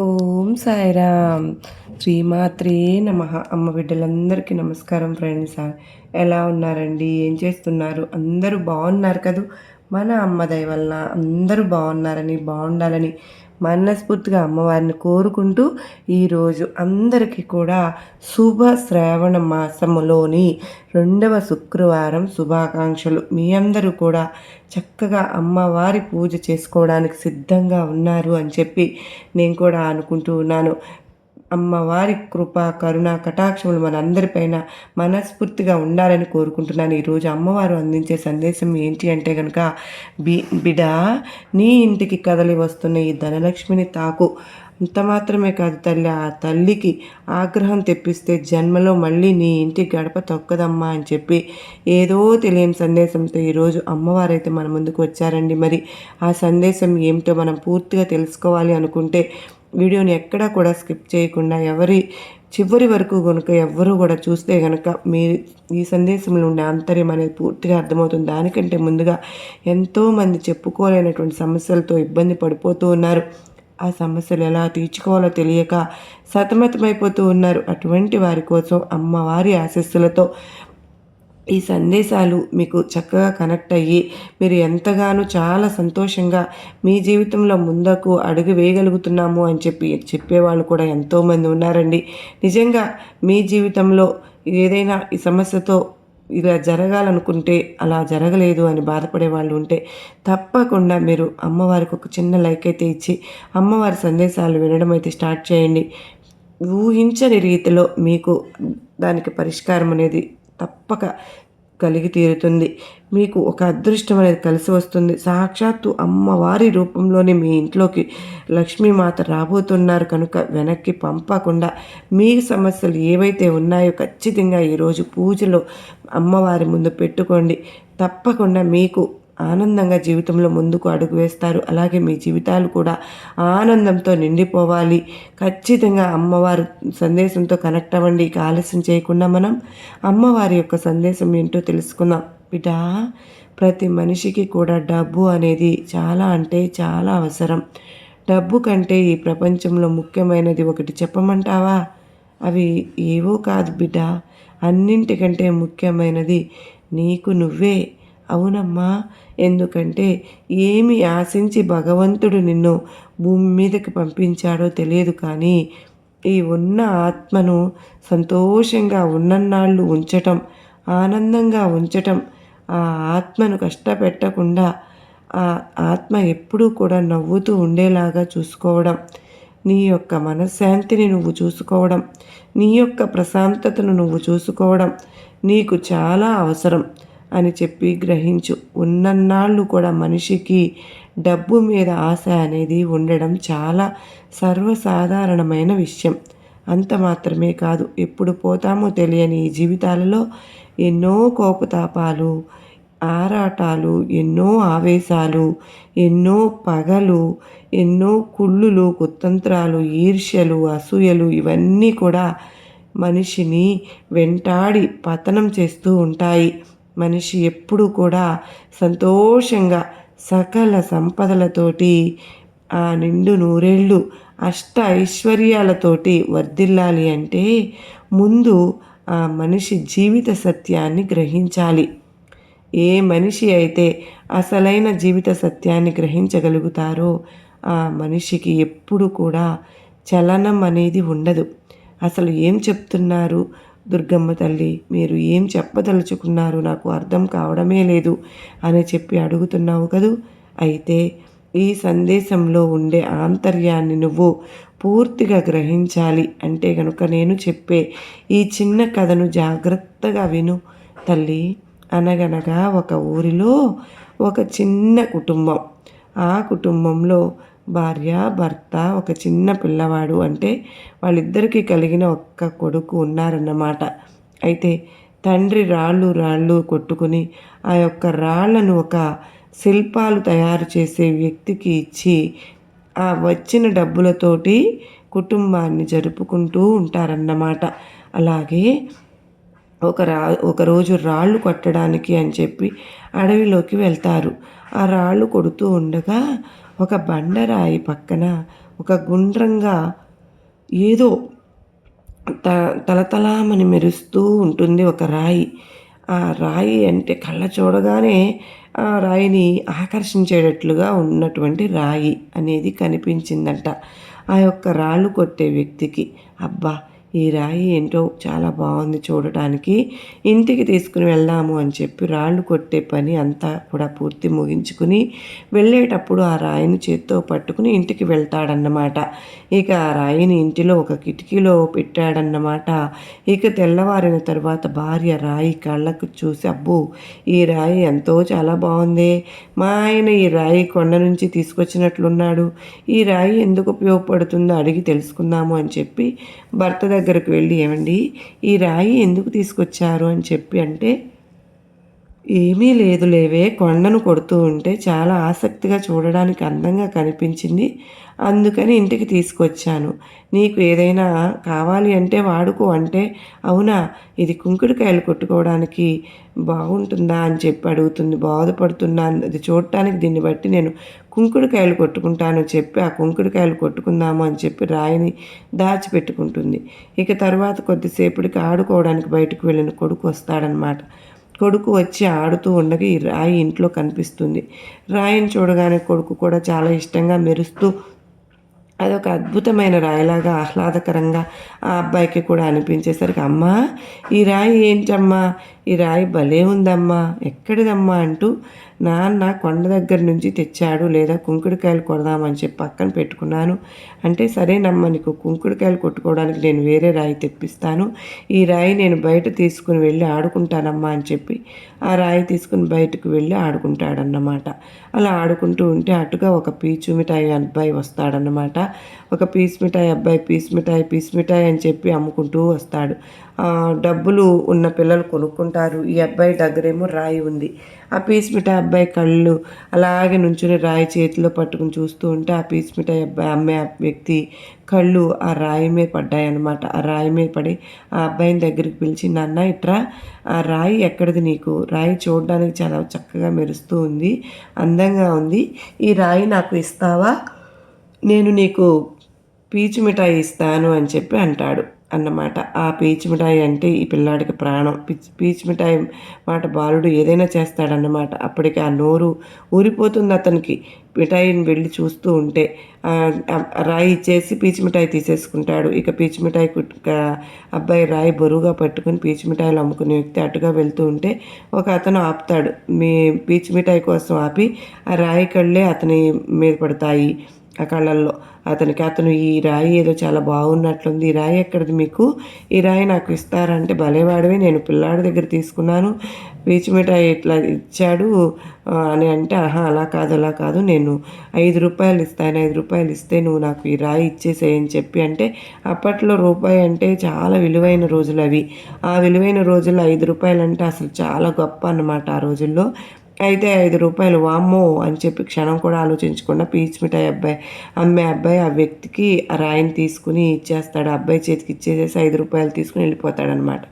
ఓం సాయిరామ్. శ్రీమాత్రే నమ. అమ్మ బిడ్డలందరికీ నమస్కారం ఫ్రెండ్స్. ఎలా ఉన్నారండి? ఏం చేస్తున్నారు? అందరూ బాగున్నారు కదూ? మన అమ్మ దయ వల్ల అందరూ బాగున్నారని బాగుండాలని మనస్ఫూర్తిగా అమ్మవారిని కోరుకుంటూ ఈరోజు అందరికీ కూడా శుభ శ్రావణ మాసములోని రెండవ శుక్రవారం శుభాకాంక్షలు. మీ అందరూ కూడా చక్కగా అమ్మవారి పూజ చేసుకోవడానికి సిద్ధంగా ఉన్నారు అని చెప్పి నేను కూడా అనుకుంటూ ఉన్నాను. అమ్మవారి కృప కరుణ కటాక్షములు మనందరిపైన మనస్ఫూర్తిగా ఉండాలని కోరుకుంటున్నాను. ఈరోజు అమ్మవారు అందించే సందేశం ఏంటి అంటే కనుక బి బిడ నీ ఇంటికి కదలి వస్తున్న ఈ ధనలక్ష్మిని తాకు. అంత మాత్రమే కాదు తల్లి ఆ తల్లికి ఆగ్రహం తెప్పిస్తే జన్మలో మళ్ళీ నీ ఇంటి గడప తొక్కదమ్మా అని చెప్పి ఏదో తెలియని సందేశంతో ఈరోజు అమ్మవారైతే మన ముందుకు వచ్చారండి. మరి ఆ సందేశం ఏమిటో మనం పూర్తిగా తెలుసుకోవాలి అనుకుంటే వీడియోని ఎక్కడా కూడా స్కిప్ చేయకుండా ఎవరి చివరి వరకు కనుక ఎవ్వరూ కూడా చూస్తే కనుక మీ ఈ సందేశంలో ఉండే ఆంతర్యం అనేది పూర్తిగా అర్థమవుతుంది. దానికంటే ముందుగా ఎంతోమంది చెప్పుకోలేనటువంటి సమస్యలతో ఇబ్బంది పడిపోతూ ఉన్నారు. ఆ సమస్యలు ఎలా తీర్చుకోవాలో తెలియక సతమతమైపోతూ ఉన్నారు. అటువంటి వారి కోసం అమ్మవారి ఆశస్సులతో ఈ సందేశాలు మీకు చక్కగా కనెక్ట్ అయ్యి మీరు ఎంతగానో చాలా సంతోషంగా మీ జీవితంలో ముందకు అడుగు వేయగలుగుతున్నాము అని చెప్పి చెప్పేవాళ్ళు కూడా ఎంతోమంది ఉన్నారండి. నిజంగా మీ జీవితంలో ఏదైనా ఈ సమస్యతో ఇలా జరగాలనుకుంటే అలా జరగలేదు అని బాధపడే వాళ్ళు ఉంటే తప్పకుండా మీరు అమ్మవారికి ఒక చిన్న లైక్ అయితే ఇచ్చి అమ్మవారి సందేశాలు వినడం అయితే స్టార్ట్ చేయండి. ఊహించని రీతిలో మీకు దానికి పరిష్కారం అనేది తప్పక కలిగి తీరుతుంది. మీకు ఒక అదృష్టం అనేది కలిసి వస్తుంది. సాక్షాత్తు అమ్మవారి రూపంలోనే మీ ఇంట్లోకి లక్ష్మీమాత రాబోతున్నారు కనుక వెనక్కి పంపకుండా మీ సమస్యలు ఏవైతే ఉన్నాయో ఖచ్చితంగా ఈరోజు పూజలో అమ్మవారి ముందు పెట్టుకోండి. తప్పకుండా మీకు ఆనందంగా జీవితంలో ముందుకు అడుగు వేస్తారు. అలాగే మీ జీవితాలు కూడా ఆనందంతో నిండిపోవాలి. ఖచ్చితంగా అమ్మవారి సందేశంతో కనెక్ట్ అవ్వండి. ఇక ఆలస్యం చేయకుండా మనం అమ్మవారి యొక్క సందేశం ఏంటో తెలుసుకుందాం. బిడ్డా ప్రతి మనిషికి కూడా డబ్బు అనేది చాలా అంటే చాలా అవసరం. డబ్బు కంటే ఈ ప్రపంచంలో ముఖ్యమైనది ఒకటి చెప్పమంటావా? అవి ఏవో కాదు బిడ్డ. అన్నింటికంటే ముఖ్యమైనది నీకు నువ్వే. అవునమ్మా ఎందుకంటే ఏమి ఆశించి భగవంతుడు నిన్ను భూమి మీదకి పంపించాడో తెలియదు కానీ ఈ ఉన్న ఆత్మను సంతోషంగా ఉన్నన్నాళ్ళు ఉంచటం ఆనందంగా ఉంచటం ఆ ఆత్మను కష్టపెట్టకుండా ఆ ఆత్మ ఎప్పుడూ కూడా నవ్వుతూ ఉండేలాగా చూసుకోవడం నీ యొక్క మనశ్శాంతిని నువ్వు చూసుకోవడం నీ యొక్క ప్రశాంతతను నువ్వు చూసుకోవడం నీకు చాలా అవసరం. అని చెప్పి గ్రహించు. ఉన్నన్నాళ్ళు కూడా మనిషికి డబ్బు మీద ఆశ అనేది ఉండడం చాలా సర్వసాధారణమైన విషయం. అంత మాత్రమే కాదు ఎప్పుడు పోతామో తెలియని ఈ జీవితాలలో ఎన్నో కోపతాపాలు ఆరాటాలు ఎన్నో ఆవేశాలు ఎన్నో పగలు ఎన్నో కుళ్ళులు కుతంత్రాలు ఈర్ష్యలు అసూయలు ఇవన్నీ కూడా మనిషిని వెంటాడి పతనం చేస్తూ ఉంటాయి. మనిషి ఎప్పుడు కూడా సంతోషంగా సకల సంపదలతోటి ఆ నిండు నూరేళ్ళు అష్ట ఐశ్వర్యాలతోటి వర్ధిల్లాలి అంటే ముందు ఆ మనిషి జీవిత సత్యాన్ని గ్రహించాలి. ఏ మనిషి అయితే అసలైన జీవిత సత్యాన్ని గ్రహించగలుగుతారో ఆ మనిషికి ఎప్పుడు కూడా చలనం అనేది ఉండదు. అసలు ఏం చెప్తున్నారు? దుర్గమ్మ తల్లి మీరు ఏం చెప్పదలుచుకున్నారు నాకు అర్థం కావడమే లేదు అని చెప్పి అడుగుతున్నావు కదూ? అయితే ఈ సందేశంలో ఉండే ఆంతర్యాన్ని నువ్వు పూర్తిగా గ్రహించాలి అంటే కనుక నేను చెప్పే ఈ చిన్న కథను జాగ్రత్తగా విను తల్లి. అనగనగా ఒక ఊరిలో ఒక చిన్న కుటుంబం. ఆ కుటుంబంలో భార్య భర్త ఒక చిన్న పిల్లవాడు అంటే వాళ్ళిద్దరికీ కలిగిన ఒక్క కొడుకు ఉన్నారన్నమాట. అయితే తండ్రి రాళ్ళు రాళ్ళు కొట్టుకుని ఆ యొక్క రాళ్ళను ఒక శిల్పాలు తయారు చేసే వ్యక్తికి ఇచ్చి ఆ వచ్చిన డబ్బులతోటి కుటుంబాన్ని జరుపుకుంటూ ఉంటారన్నమాట. అలాగే ఒక రా ఒకరోజు రాళ్ళు కొట్టడానికి అని చెప్పి అడవిలోకి వెళ్తారు. ఆ రాళ్ళు కొడుతూ ఉండగా ఒక బండరాయి పక్కన ఒక గుండ్రంగా ఏదో త తలతలామని మెరుస్తూ ఉంటుంది ఒక రాయి. ఆ రాయి అంటే కళ్ళ చూడగానే ఆ రాయిని ఆకర్షించేటట్లుగా ఉన్నటువంటి రాయి అనేది కనిపించిందంట. ఆ యొక్క రాళ్ళు కొట్టే వ్యక్తికి. అబ్బా! ఈ రాయి ఏంటో చాలా బాగుంది చూడటానికి. ఇంటికి తీసుకుని వెళ్దాము అని చెప్పి రాళ్ళు కొట్టే పని అంతా కూడా పూర్తి ముగించుకుని వెళ్ళేటప్పుడు ఆ రాయిని చేత్తో పట్టుకుని ఇంటికి వెళ్తాడన్నమాట. ఇక ఆ రాయిని ఇంటిలో ఒక కిటికీలో పెట్టాడన్నమాట. ఇక తెల్లవారిన తర్వాత భార్య రాయి కళ్ళకు చూసి అబ్బో ఈ రాయి ఎంతో చాలా బాగుంది. మా ఆయన ఈ రాయి కొండ నుంచి తీసుకొచ్చినట్లున్నాడు. ఈ రాయి ఎందుకు ఉపయోగపడుతుందో అడిగి తెలుసుకుందాము అని చెప్పి భర్త దగ్గరకు వెళ్ళి ఏమండి ఈ రాయి ఎందుకు తీసుకొచ్చారు అని చెప్పి అంటే ఏమీ లేదు లేవే. కొండను కొడుతూ ఉంటే చాలా ఆసక్తిగా చూడడానికి అందంగా కనిపించింది. అందుకని ఇంటికి తీసుకొచ్చాను. నీకు ఏదైనా కావాలి అంటే వాడుకో అంటే అవునా? ఇది కుంకుడుకాయలు కొట్టుకోవడానికి బాగుంటుందా అని చెప్పి అడుగుతుంది. బాధపడుతున్నాను అది చూడటానికి దీన్ని బట్టి నేను కుంకుడుకాయలు కొట్టుకుంటాను చెప్పి ఆ కుంకుడుకాయలు కొట్టుకుందాము అని చెప్పి రాయిని దాచిపెట్టుకుంటుంది. ఇక తర్వాత కొద్దిసేపటికి ఆడుకోవడానికి బయటకు వెళ్ళిన కొడుకు వస్తాడనమాట కొడుకు వచ్చి ఆడుతూ ఉండగా ఈ రాయి ఇంట్లో కనిపిస్తుంది. రాయిని చూడగానే కొడుకు కూడా చాలా ఇష్టంగా మెరుస్తూ అదొక అద్భుతమైన రాయిలాగా ఆహ్లాదకరంగా ఆ అబ్బాయికి కూడా అనిపించేసరికి అమ్మా ఈ రాయి ఏంటమ్మా? ఈ రాయి భలే ఉందమ్మా ఎక్కడిదమ్మా? అంటూ నాన్న కొండ దగ్గర నుంచి తెచ్చాడు లేదా కుంకుడుకాయలు కొడదామని చెప్పి పక్కన పెట్టుకున్నాను. అంటే సరేనమ్మా నీకు కుంకుడుకాయలు కొట్టుకోవడానికి నేను వేరే రాయి తెప్పిస్తాను. ఈ రాయి నేను బయట తీసుకుని వెళ్ళి ఆడుకుంటానమ్మా అని చెప్పి ఆ రాయి తీసుకుని బయటకు వెళ్ళి ఆడుకుంటాడన్నమాట. అలా ఆడుకుంటూ ఉంటే అటుగా ఒక పీచు మిఠాయి అబ్బాయి వస్తాడన్నమాట. ఒక పీస్ మిఠాయి అబ్బాయి పీస్ మిఠాయి పీస్ మిఠాయి అని చెప్పి అమ్ముకుంటూ వస్తాడు. డబ్బులు ఉన్న పిల్లలు కొనుక్కుంటారు. ఈ అబ్బాయి దగ్గరేమో రాయి ఉంది. ఆ పీస్ మిఠాయి అబ్బాయి కళ్ళు అలాగే నుంచుని రాయి చేతిలో పట్టుకుని చూస్తూ ఉంటే ఆ పీస్ మిఠాయి అబ్బాయి అమ్మే వ్యక్తి కళ్ళు ఆ రాయి మీద పడ్డాయి అనమాట ఆ రాయి మీద పడి ఆ అబ్బాయిని దగ్గరికి పిలిచి నాన్న ఇట్రా ఆ రాయి ఎక్కడిది నీకు? రాయి చూడడానికి చాలా చక్కగా మెరుస్తూ ఉంది అందంగా ఉంది. ఈ రాయి నాకు ఇస్తావా? నేను నీకు పీచు మిఠాయి ఇస్తాను అని చెప్పి అంటాడు అన్నమాట. ఆ పీచు మిఠాయి అంటే ఈ పిల్లాడికి ప్రాణం. పీచు మిఠాయి మాట బాలుడు ఏదైనా చేస్తాడన్నమాట. అప్పటికి ఆ నోరు ఊరిపోతుంది అతనికి. మిఠాయిని వెళ్ళి చూస్తూ ఉంటే రాయి ఇచ్చేసి పీచు మిఠాయి తీసేసుకుంటాడు. ఇక పీచు మిఠాయి అబ్బాయి రాయి బరువుగా పట్టుకుని పీచు మిఠాయిలు అమ్ముకునే వ్యక్తి అటుగా వెళ్తూ ఉంటే ఒక అతను ఆపుతాడు. మీ పీచు మిఠాయి కోసం ఆపి ఆ రాయి కళ్ళే అతని మీద పడతాయి ఆ కళ్ళల్లో. అతనికి అతను ఈ రాయి ఏదో చాలా బాగున్నట్లుంది. ఈ రాయి ఎక్కడిది మీకు? ఈ రాయి నాకు ఇస్తారంటే భలేవాడివి నేను పిల్లాడి దగ్గర తీసుకున్నాను. పీచు మిఠాయి ఇట్లా ఇచ్చాడు? అని అంటే ఆహా అలా కాదు అలా కాదు. నేను ఐదు రూపాయలు ఇస్తాను ఐదు రూపాయలు ఇస్తే నువ్వు నాకు ఈ రాయి ఇచ్చేసేయని చెప్పి అంటే అప్పట్లో రూపాయి అంటే చాలా విలువైన రోజులు అవి. ఆ విలువైన రోజుల్లో ఐదు రూపాయలు అంటే అసలు చాలా గొప్ప అన్నమాట ఆ రోజుల్లో. అయితే ఐదు రూపాయలు వామ్మో అని చెప్పి క్షణం కూడా ఆలోచించకుండా పీచ్ మిఠాయి అబ్బాయి అమ్మే అబ్బాయి ఆ వ్యక్తికి ఆ రాయిని తీసుకుని ఇచ్చేస్తాడు. అబ్బాయి చేతికి ఇచ్చేసేసి ఐదు రూపాయలు తీసుకుని వెళ్ళిపోతాడనమాట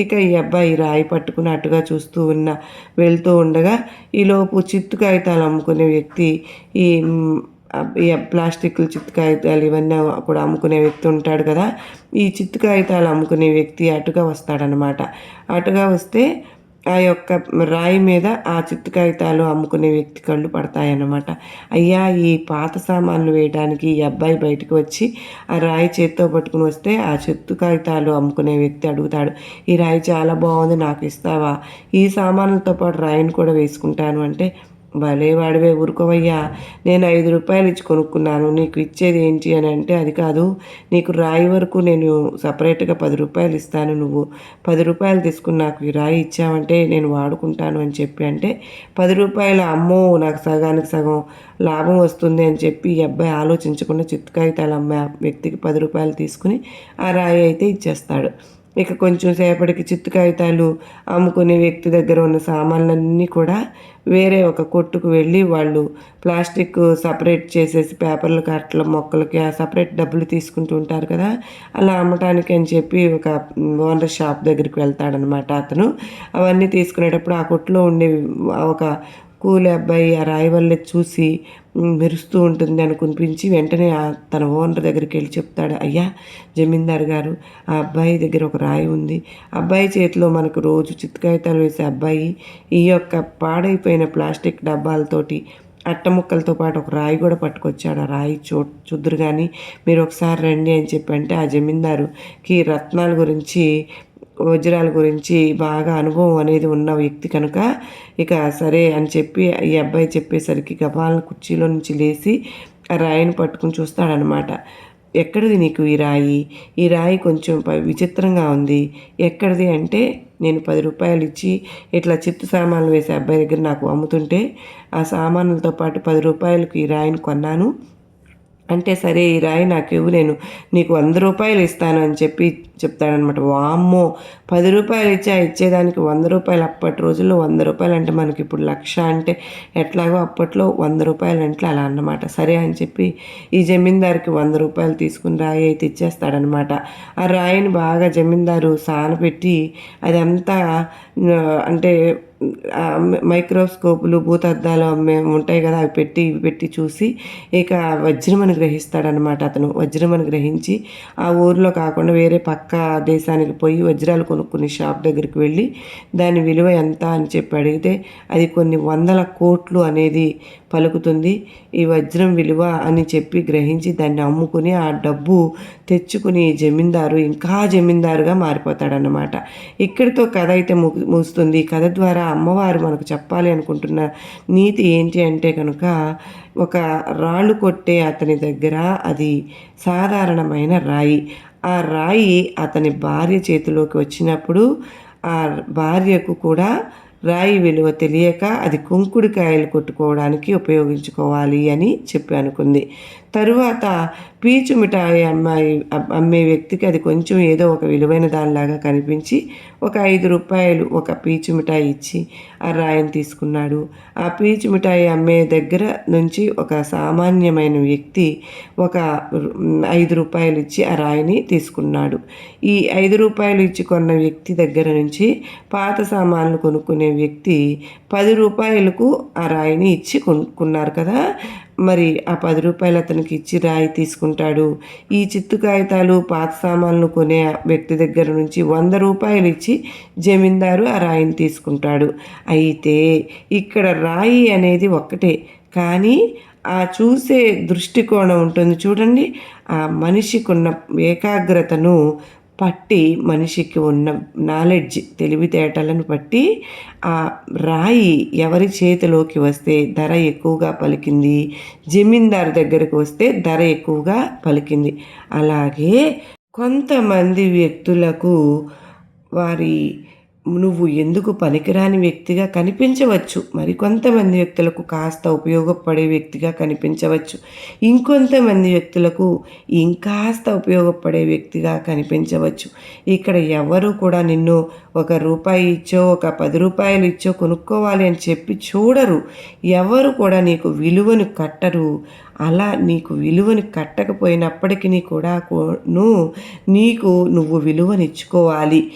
ఇక ఈ అబ్బాయి రాయి పట్టుకుని అటుగా చూస్తూ ఉన్న వెళ్తూ ఉండగా ఈలోపు చిత్తు కాగితాలు అమ్ముకునే వ్యక్తి ఈ ప్లాస్టిక్లు చిత్తు కాగితాలు ఇవన్నీ కూడా అమ్ముకునే వ్యక్తి ఉంటాడు కదా. ఈ చిత్తు కాగితాలు అమ్ముకునే వ్యక్తి అటుగా వస్తాడనమాట అటుగా వస్తే ఆ యొక్క రాయి మీద ఆ చిత్తు కాగితాలు అమ్ముకునే వ్యక్తి కళ్ళు పడతాయన్నమాట. అయ్యా ఈ పాత సామాన్లు వేయడానికి ఈ అబ్బాయి బయటకు వచ్చి ఆ రాయి చేత్తో పట్టుకుని వస్తే ఆ చిత్తు కాగితాలు అమ్ముకునే వ్యక్తి అడుగుతాడు ఈ రాయి చాలా బాగుంది నాకు ఇస్తావా? ఈ సామాన్లతో పాటు రాయిని కూడా వేసుకుంటాను. అంటే భలేవాడివే ఊరుకోవయ్యా. నేను ఐదు రూపాయలు ఇచ్చి కొనుక్కున్నాను. నీకు ఇచ్చేది ఏంటి అని అంటే అది కాదు. నీకు రాయి వరకు నేను సపరేట్గా పది రూపాయలు ఇస్తాను నువ్వు. పది రూపాయలు తీసుకుని నాకు ఈ రాయి ఇచ్చావంటే నేను వాడుకుంటాను అని చెప్పి అంటే పది రూపాయలు అమ్మో నాకు సగానికి సగం లాభం వస్తుంది అని చెప్పి ఈ అబ్బాయి ఆలోచించకుండా చిత్తకాగితాలు అమ్మే వ్యక్తికి పది రూపాయలు తీసుకుని ఆ రాయి అయితే ఇచ్చేస్తాడు. ఇక కొంచెం సేపటికి చిత్తు కాగితాలు అమ్ముకునే వ్యక్తి దగ్గర ఉన్న సామాన్లన్నీ కూడా వేరే ఒక కొట్టుకు వెళ్ళి వాళ్ళు ప్లాస్టిక్ సపరేట్ చేసేసి పేపర్లు కట్టల మొక్కలకి ఆ సపరేట్ డబ్బులు తీసుకుంటూ ఉంటారు కదా అలా అమ్మటానికి అని చెప్పి ఒక ఓనర్ షాప్ దగ్గరికి వెళ్తాడనమాట అతను. అవన్నీ తీసుకునేటప్పుడు ఆ కొట్టులో ఉండే ఒక కూలి అబ్బాయి ఆ రాయి వల్ల చూసి మెరుస్తూ ఉంటుంది అనుకనిపించి వెంటనే తన ఓనర్ దగ్గరికి వెళ్ళి చెప్తాడు అయ్యా జమీందార్ గారు ఆ అబ్బాయి దగ్గర ఒక రాయి ఉంది. అబ్బాయి చేతిలో మనకు రోజు చిత్తకాయితాలు వేసే అబ్బాయి ఈ యొక్క పాడైపోయిన ప్లాస్టిక్ డబ్బాలతోటి అట్ట ముక్కలతో పాటు ఒక రాయి కూడా పట్టుకొచ్చాడు. ఆ రాయి చూ చూద్దరు కానీ మీరు ఒకసారి రండి అని చెప్పి అంటే ఆ జమీందారుకి రత్నాల గురించి వజ్రాల గురించి బాగా అనుభవం అనేది ఉన్న వ్యక్తి కనుక ఇక సరే అని చెప్పి ఈ అబ్బాయి చెప్పేసరికి గబాలను కుర్చీలో నుంచి లేచి ఆ రాయిని పట్టుకుని చూస్తాడనమాట ఎక్కడిది నీకు ఈ రాయి? ఈ రాయి కొంచెం ప- విచిత్రంగా ఉంది. ఎక్కడిది అంటే నేను పది రూపాయలు ఇచ్చి ఇట్లా చిత్తు సామాన్లు వేసే అబ్బాయి దగ్గర నాకు అమ్ముతుంటే ఆ సామాన్లతో పాటు పది రూపాయలకు ఈ రాయిని కొన్నాను. అంటే సరే ఈ రాయి నాకు ఇవ్వు నేను నీకు వంద రూపాయలు ఇస్తాను అని చెప్పి చెప్తాడనమాట. వామ్మో పది రూపాయలు ఇచ్చా ఇచ్చేదానికి వంద రూపాయలు. అప్పటి రోజుల్లో వంద రూపాయలు అంటే మనకి ఇప్పుడు లక్ష అంటే ఎట్లాగో అప్పట్లో వంద రూపాయలు అంటే అలా అన్నమాట. సరే అని చెప్పి ఈ జమీందారుకి వంద రూపాయలు తీసుకుని రాయి అయితే ఇచ్చేస్తాడనమాట. ఆ రాయిని బాగా జమీందారు సానపెట్టి అదంతా అంటే మైక్రోస్కోపులు భూతద్దాలు అమ్మే ఉంటాయి కదా అవి పెట్టి ఇవి పెట్టి చూసి ఇక వజ్రమని గ్రహిస్తాడనమాట అతను. వజ్రమని గ్రహించి ఆ ఊర్లో కాకుండా వేరే పక్క దేశానికి పోయి వజ్రాలు కొనుక్కునే షాప్ దగ్గరికి వెళ్ళి దాని విలువ ఎంత అని చెప్పి అడిగితే అది కొన్ని వందల కోట్లు అనేది పలుకుతుంది. ఈ వజ్రం విలువ అని చెప్పి గ్రహించి దాన్ని అమ్ముకుని ఆ డబ్బు తెచ్చుకుని జమీందారు ఇంకా జమీందారుగా మారిపోతాడనమాట ఇక్కడితో కథ అయితే ము ముగుస్తుంది. కథ ద్వారా అమ్మవారు మనకు చెప్పాలి అనుకుంటున్న నీతి ఏంటి అంటే కనుక ఒక రాళ్ళు కొట్టే అతని దగ్గర అది సాధారణమైన రాయి. ఆ రాయి అతని భార్య చేతిలోకి వచ్చినప్పుడు ఆ భార్యకు కూడా రాయి విలువ తెలియక అది కుంకుడికాయలు కొట్టుకోవడానికి ఉపయోగించుకోవాలి అని చెప్పి అనుకుంది. తరువాత పీచు మిఠాయి అమ్మాయి అమ్మే వ్యక్తికి అది కొంచెం ఏదో ఒక విలువైన దానిలాగా కనిపించి ఒక ఐదు రూపాయలు ఒక పీచు మిఠాయి ఇచ్చి ఆ రాయిని తీసుకున్నాడు. ఆ పీచు మిఠాయి అమ్మే దగ్గర నుంచి ఒక సామాన్యమైన వ్యక్తి ఒక ఐదు రూపాయలు ఇచ్చి ఆ రాయిని తీసుకున్నాడు. ఈ ఐదు రూపాయలు ఇచ్చి కొన్న వ్యక్తి దగ్గర నుంచి పాత సామాన్లు కొనుక్కునే వ్యక్తి పది రూపాయలకు ఆ రాయిని ఇచ్చి కొనుక్కున్నారు కదా. మరి ఆ పది రూపాయలు అతనికి ఇచ్చి రాయి తీసుకుంటాడు. ఈ చిత్తు కాగితాలు పాత సామాన్లు కొనే వ్యక్తి దగ్గర నుంచి వంద రూపాయలు ఇచ్చి జమీందారు ఆ రాయిని తీసుకుంటాడు. అయితే ఇక్కడ రాయి అనేది ఒక్కటే. కానీ ఆ చూసే దృష్టికోణం ఉంటుంది చూడండి. ఆ మనిషికి ఉన్న ఏకాగ్రతను పట్టి మనిషికి ఉన్న నాలెడ్జ్ తెలివితేటలను బట్టి ఆ రాయి ఎవరి చేతిలోకి వస్తే ధర ఎక్కువగా పలికింది జమీందారు దగ్గరకు వస్తే ధర ఎక్కువగా పలికింది. అలాగే కొంతమంది వ్యక్తులకు వారి నువ్వు ఎందుకు పనికిరాని వ్యక్తిగా కనిపించవచ్చు? మరికొంతమంది వ్యక్తులకు కాస్త ఉపయోగపడే వ్యక్తిగా కనిపించవచ్చు. ఇంకొంతమంది వ్యక్తులకు ఇంకాస్త ఉపయోగపడే వ్యక్తిగా కనిపించవచ్చు. ఇక్కడ ఎవరు కూడా నిన్ను ఒక రూపాయి ఇచ్చో ఒక పది రూపాయలు ఇచ్చో కొనుక్కోవాలి అని చెప్పి చూడరు. ఎవరు కూడా నీకు విలువను కట్టరు. అలా నీకు విలువని కట్టకపోయినప్పటికీ కూడా ను నీకు నువ్వు విలువనిచ్చుకోవాలి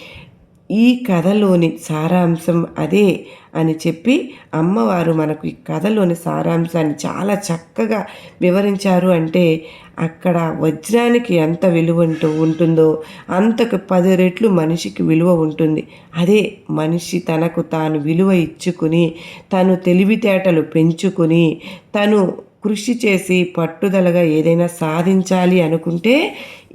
ఈ కథలోని సారాంశం అదే అని చెప్పి అమ్మవారు మనకు ఈ కథలోని సారాంశాన్ని చాలా చక్కగా వివరించారు. అంటే అక్కడ వజ్రానికి ఎంత విలువ ఉంటూ ఉంటుందో అంతకు పది రెట్లు మనిషికి విలువ ఉంటుంది. అదే మనిషి తనకు తాను విలువ ఇచ్చుకుని తను తెలివితేటలు పెంచుకుని తను కృషి చేసి పట్టుదలగా ఏదైనా సాధించాలి అనుకుంటే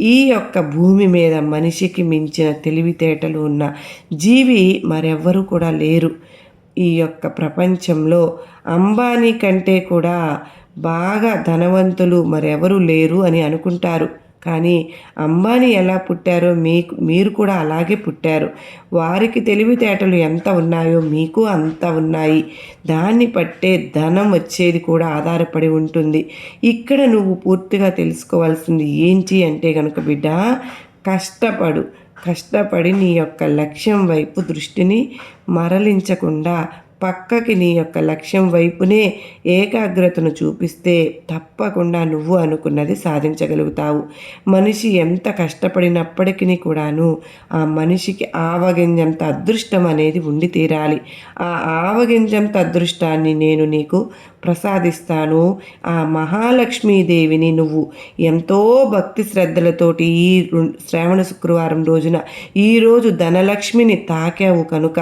ఈ యొక్క భూమి మీద మనిషికి మించిన తెలివితేటలు ఉన్న జీవి మరెవ్వరూ కూడా లేరు. ఈ యొక్క ప్రపంచంలో అంబానీ కంటే కూడా బాగా ధనవంతులు మరెవరు లేరు అని అనుకుంటారు. కానీ అంబానీ ఎలా పుట్టారో మీకు మీరు కూడా అలాగే పుట్టారు. వారికి తెలివితేటలు ఎంత ఉన్నాయో మీకు అంత ఉన్నాయి. దాన్ని పట్టే ధనం వచ్చేది కూడా ఆధారపడి ఉంటుంది. ఇక్కడ నువ్వు పూర్తిగా తెలుసుకోవాల్సింది ఏంటి అంటే కనుక బిడ్డ కష్టపడు. కష్టపడి నీ యొక్క లక్ష్యం వైపు దృష్టిని మరలించకుండా పక్కకి నీ యొక్క లక్ష్యం వైపునే ఏకాగ్రతను చూపిస్తే తప్పకుండా నువ్వు అనుకున్నది సాధించగలుగుతావు. మనిషి ఎంత కష్టపడినప్పటికీ కూడాను ఆ మనిషికి ఆవగింజంత అదృష్టం అనేది ఉండి తీరాలి. ఆ ఆవగింజంత అదృష్టాన్ని నేను నీకు ప్రసాదిస్తాను. ఆ మహాలక్ష్మీదేవిని నువ్వు ఎంతో భక్తి శ్రద్ధలతోటి ఈ శ్రావణ శుక్రవారం రోజున ఈరోజు ధనలక్ష్మిని తాకావు కనుక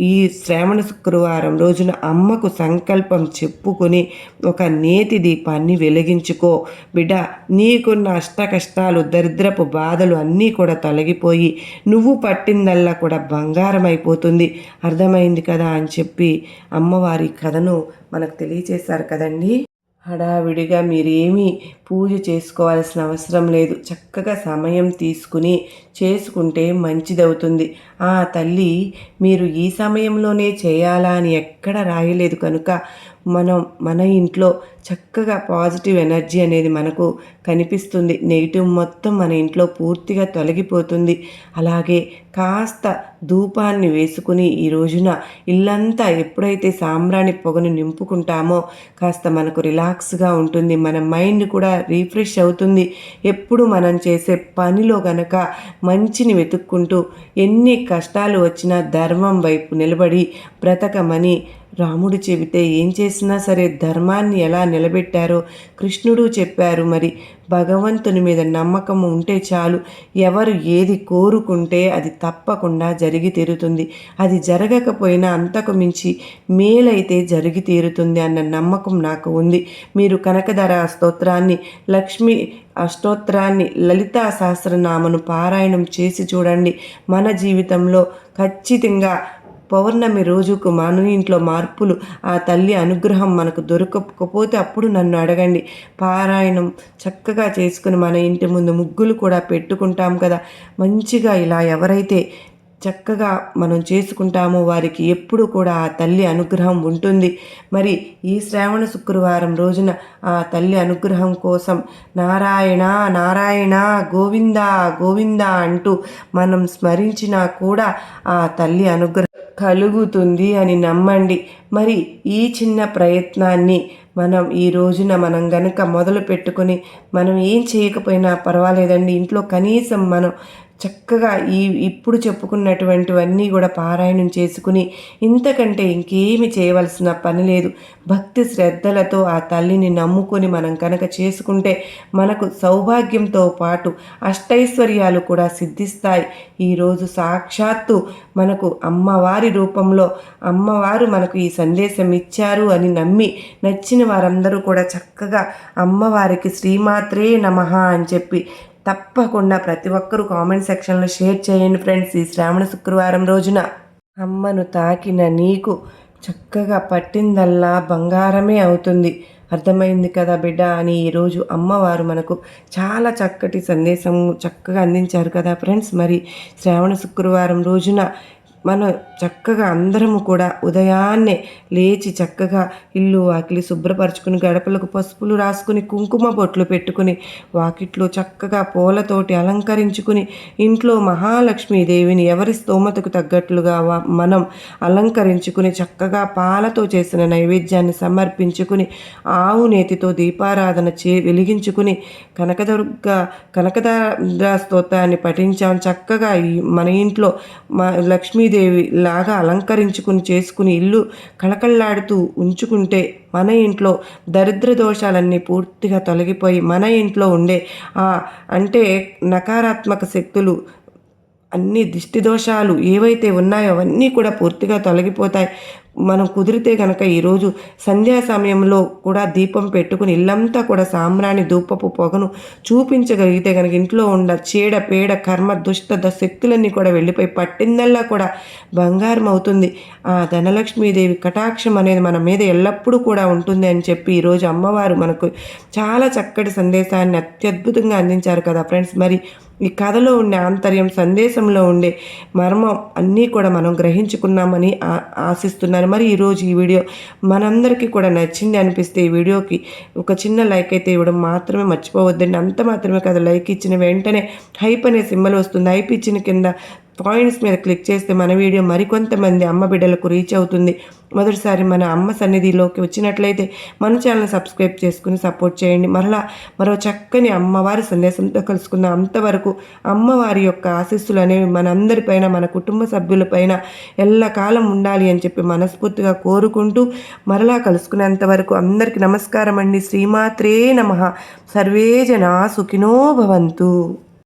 ఈ శ్రావణ శుక్రవారం రోజున అమ్మకు సంకల్పం చెప్పుకొని ఒక నేతి దీపాన్ని వెలిగించుకో. బిడ్డ నీకున్న అష్ట కష్టాలు దరిద్రపు బాధలు అన్నీ కూడా తొలగిపోయి నువ్వు పట్టిందల్లా కూడా బంగారం అయిపోతుంది అర్థమైంది కదా అని చెప్పి అమ్మవారి కథను మనకు తెలియచేశారు కదండి. హడావిడిగా మీరేమీ పూజ చేసుకోవాల్సిన అవసరం లేదు. చక్కగా సమయం తీసుకుని చేసుకుంటే మంచిదవుతుంది. ఆ తల్లి మీరు ఈ సమయంలోనే చేయాలా అని ఎక్కడ రాయలేదు కనుక మనం మన ఇంట్లో చక్కగా పాజిటివ్ ఎనర్జీ అనేది మనకు కనిపిస్తుంది. నెగిటివ్ మొత్తం మన ఇంట్లో పూర్తిగా తొలగిపోతుంది. అలాగే కాస్త ధూపాన్ని వేసుకుని ఈ రోజున ఇల్లంతా ఎప్పుడైతే సాంబ్రాణి పొగను నింపుకుంటామో కాస్త మనకు రిలాక్స్గా ఉంటుంది. మన మైండ్ కూడా రీఫ్రెష్ అవుతుంది. ఎప్పుడు మనం చేసే పనిలో కనుక మంచిని వెతుక్కుంటూ ఎన్ని కష్టాలు వచ్చినా ధర్మం వైపు నిలబడి బ్రతకమని రాముడు చెబితే ఏం చేసినా సరే ధర్మాన్ని ఎలా నిలబెట్టారో కృష్ణుడు చెప్పారు మరి. భగవంతుని మీద నమ్మకం ఉంటే చాలు. ఎవరు ఏది కోరుకుంటే అది తప్పకుండా జరిగి తీరుతుంది. అది జరగకపోయినా అంతకు మించి మేలైతే జరిగి తీరుతుంది అన్న నమ్మకం నాకు ఉంది. మీరు కనకధర స్తోత్రాన్ని లక్ష్మి అష్టోత్తరాన్ని లలితా సహస్రనామను పారాయణం చేసి చూడండి. మన జీవితంలో ఖచ్చితంగా పౌర్ణమి రోజుకు మన ఇంట్లో మార్పులు ఆ తల్లి అనుగ్రహం మనకు దొరకకపోతే అప్పుడు నన్ను అడగండి. పారాయణం చక్కగా చేసుకుని మన ఇంటి ముందు ముగ్గులు కూడా పెట్టుకుంటాం కదా. మంచిగా ఇలా ఎవరైతే చక్కగా మనం చేసుకుంటామో వారికి ఎప్పుడు కూడా ఆ తల్లి అనుగ్రహం ఉంటుంది. మరి ఈ శ్రావణ శుక్రవారం రోజున ఆ తల్లి అనుగ్రహం కోసం నారాయణ నారాయణ గోవింద గోవింద అంటూ మనం స్మరించినా కూడా ఆ తల్లి అనుగ్రహం కలుగుతుంది అని నమ్మండి. మరి ఈ చిన్న ప్రయత్నాన్ని మనం ఈ రోజున మనం గనక మొదలు పెట్టుకొని మనం ఏం చేయకపోయినా పర్వాలేదండి. ఇంట్లో కనీసం మనం చక్కగా ఈ ఇప్పుడు చెప్పుకున్నటువంటివన్నీ కూడా పారాయణం చేసుకుని ఇంతకంటే ఇంకేమి చేయవలసిన పని లేదు. భక్తి శ్రద్ధలతో ఆ తల్లిని నమ్ముకొని మనం కనుక చేసుకుంటే మనకు సౌభాగ్యంతో పాటు అష్టైశ్వర్యాలు కూడా సిద్ధిస్తాయి. ఈరోజు సాక్షాత్తు మనకు అమ్మవారి రూపంలో అమ్మవారు మనకు ఈ సందేశం ఇచ్చారు అని నమ్మి నచ్చిన వారందరూ కూడా చక్కగా అమ్మవారికి శ్రీమాత్రే నమ అని చెప్పి తప్పకుండా ప్రతి ఒక్కరూ కామెంట్ సెక్షన్లో షేర్ చేయండి ఫ్రెండ్స్. ఈ శ్రావణ శుక్రవారం రోజున అమ్మను తాకిన నీకు చక్కగా పట్టిందల్లా బంగారమే అవుతుంది. అర్థమైంది కదా బిడ్డ అని ఈరోజు అమ్మవారు మనకు చాలా చక్కటి సందేశం చక్కగా అందించారు కదా ఫ్రెండ్స్. మరి శ్రావణ శుక్రవారం రోజున మనం చక్కగా అందరము కూడా ఉదయాన్నే లేచి చక్కగా ఇల్లు వాకిలి శుభ్రపరచుకుని గడపలకు పసుపులు రాసుకుని కుంకుమ బొట్లు పెట్టుకుని వాకిట్లో చక్కగా పూలతోటి అలంకరించుకుని ఇంట్లో మహాలక్ష్మీదేవిని ఎవరి స్తోమతకు తగ్గట్లుగా మనం అలంకరించుకుని చక్కగా పాలతో చేసిన నైవేద్యాన్ని సమర్పించుకుని ఆవు నేతితో దీపారాధన చే వెలిగించుకుని కనకదుర్గ కనకదార స్తోత్రాన్ని పఠించాం. చక్కగా మన ఇంట్లో మా లక్ష్మీదేవి లాగా అలంకరించుకుని చేసుకుని ఇల్లు కళకళలాడుతూ ఉంచుకుంటే మన ఇంట్లో దరిద్ర దోషాలన్నీ పూర్తిగా తొలగిపోయి మన ఇంట్లో ఉండే అంటే నకారాత్మక శక్తులు అన్ని దిష్టి దోషాలు ఏవైతే ఉన్నాయో అవన్నీ కూడా పూర్తిగా తొలగిపోతాయి. మనం కుదిరితే కనుక ఈరోజు సంధ్యా సమయంలో కూడా దీపం పెట్టుకుని ఇల్లంతా కూడా సాంబ్రాణి ధూపపు పొగను చూపించగలిగితే కనుక ఇంట్లో ఉన్న చీడ పేడ కర్మ దుష్ట శక్తులన్నీ కూడా వెళ్ళిపోయి పట్టిందల్లా కూడా బంగారం అవుతుంది. ఆ ధనలక్ష్మీదేవి కటాక్షం అనేది మన మీద ఎల్లప్పుడూ కూడా ఉంటుంది అని చెప్పి ఈరోజు అమ్మవారు మనకు చాలా చక్కటి సందేశాన్ని అత్యద్భుతంగా అందించారు కదా ఫ్రెండ్స్. మరి ఈ కథలో ఉండే ఆంతర్యం సందేశంలో ఉండే మర్మం అన్నీ కూడా మనం గ్రహించుకున్నామని ఆశిస్తున్నాను మరి ఈరోజు ఈ వీడియో మనందరికీ కూడా నచ్చింది అనిపిస్తే ఈ వీడియోకి ఒక చిన్న లైక్ అయితే ఇవ్వడం మాత్రమే మర్చిపోవద్దండి. అంత మాత్రమే కదా లైక్ ఇచ్చిన వెంటనే హైప్ అనే సింబల్ వస్తుంది. హైప్ ఇచ్చిన కింద పాయింట్స్ మీద క్లిక్ చేస్తే మన వీడియో మరికొంతమంది అమ్మ బిడ్డలకు రీచ్ అవుతుంది. మొదటిసారి మన అమ్మ సన్నిధిలోకి వచ్చినట్లయితే మన ఛానల్ సబ్స్క్రైబ్ చేసుకుని సపోర్ట్ చేయండి. మరలా మరో చక్కని అమ్మవారి సందేశంతో కలుసుకుందాం. అంతవరకు అమ్మవారి యొక్క ఆశీస్సులు అనేవి మనందరిపైన మన కుటుంబ సభ్యులపైన ఎల్లకాలం ఉండాలి అని చెప్పి మనస్ఫూర్తిగా కోరుకుంటూ మరలా కలుసుకునేంతవరకు అందరికీ నమస్కారం అండి శ్రీమాత్రే నమ. సర్వే జనా సుఖినో భవంతు.